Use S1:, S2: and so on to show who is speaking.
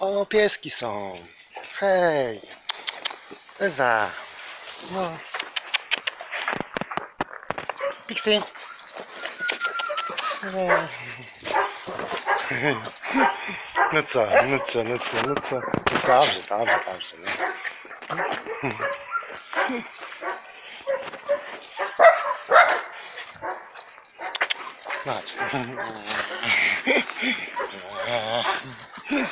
S1: O, pieski są. Hej. Eza. No. Pixie. No. no co, no co, no co, no co. No dobrze, dobrze, dobrze. No. Patrz. Yeah.